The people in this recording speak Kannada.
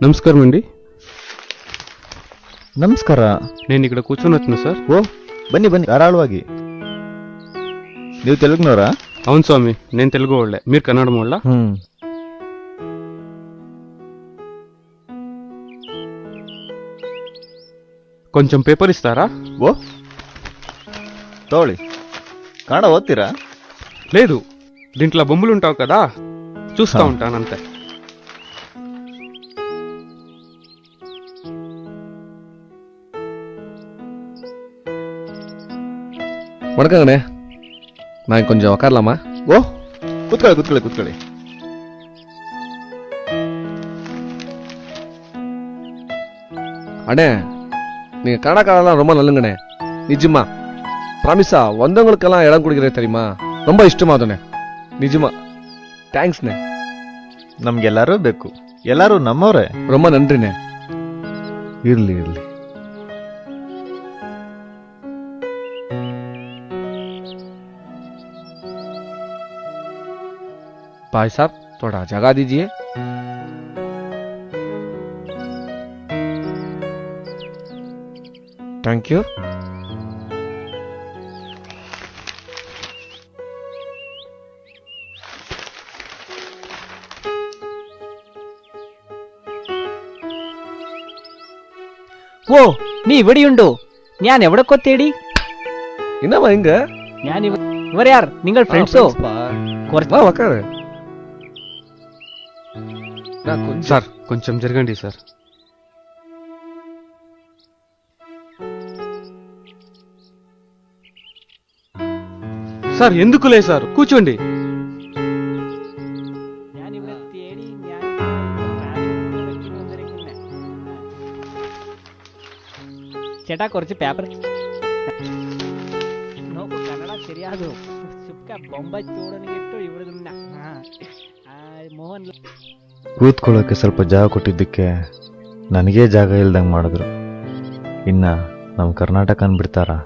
నమస్కారం అండి ನಮಸ್ಕಾರ నేను ఇక్కడ కూర్చొని వచ్చిన సార్ ಓ ಬನ್ನಿ ಬನ್ನಿ ಧಾರಾಳವಾಗಿ ನೀವು ತೆಲುಗುನವರಾ అవును స్వామి నేను తెలుగు వాళ్ళే మీరు కన్నడం వాళ్ళ ಹ್ಮ್ కొంచెం పేపర్ ఇస్తారా ಓ ತಗೊಳ್ಳಿ ಕನ್ನಡ ಓದ್ತೀರಾ లేదు దీంట్లో బొమ్మలుంటావు కదా? చూస్తా ఉంటానంతే వడకంగానే నా కొంచెం ఒకర్లమ్మా ఓ కూతుకోడు కూతుకోడు కూతుకోడు అడే నీ కన్నడ కాలంలో రొమ్మ నల్లుగానే. నిజమ్మా ప్రామిసా వందంగులకెలా ఎడం కుడికిరే తెలియమా ரொம்ப இஷ்டமா அதுண்ணே நிஜமா தேங்க்ஸ்ண்ணே ನಮ್ಗೆಲ್ಲರೂ ಬೇಕು ಎಲ್ಲರೂ ನಮ್ಮವರೇ ரொம்ப நன்றிண்ணே இர்லி இர்லி भाई साहब थोड़ा जगह दीजिए थैंक यू ഓ നീ ഇവിടെയുണ്ടോ ഞാൻ എവിടെ കൊത്തേടി என்னம்மா இங்க ഞാൻ ഇവ- ഇവരാർ നിങ്ങൾ ഫ്രണ്ട്സോ കുറച്ച് வா உக்காரு நான் கொஞ்சம் సార్ కొంచెం జరగండి సార్ సార్ ఎందుకులే సార్ కూర్చోండి ചേട്ടാ കുറച്ച് പേപ്പർ നോക്കൂ കന്നഡ ശരിയാകൂ ಸುಕ್ಕ ಬೊಂಬೈ ಚೂಡನಿಗಿಟ್ಟು ಇವ್ರದನ್ನ ಮೋಹನ್ ಕೂತ್ಕೊಳ್ಳೋಕೆ ಸ್ವಲ್ಪ ಜಾಗ ಕೊಟ್ಟಿದ್ದಕ್ಕೆ ನನಗೇ ಜಾಗ ಇಲ್ದಂಗೆ ಮಾಡಿದ್ರು ಇನ್ನ ನಮ್ಮ ಕರ್ನಾಟಕ ಅನ್ಬಿಡ್ತಾರಾ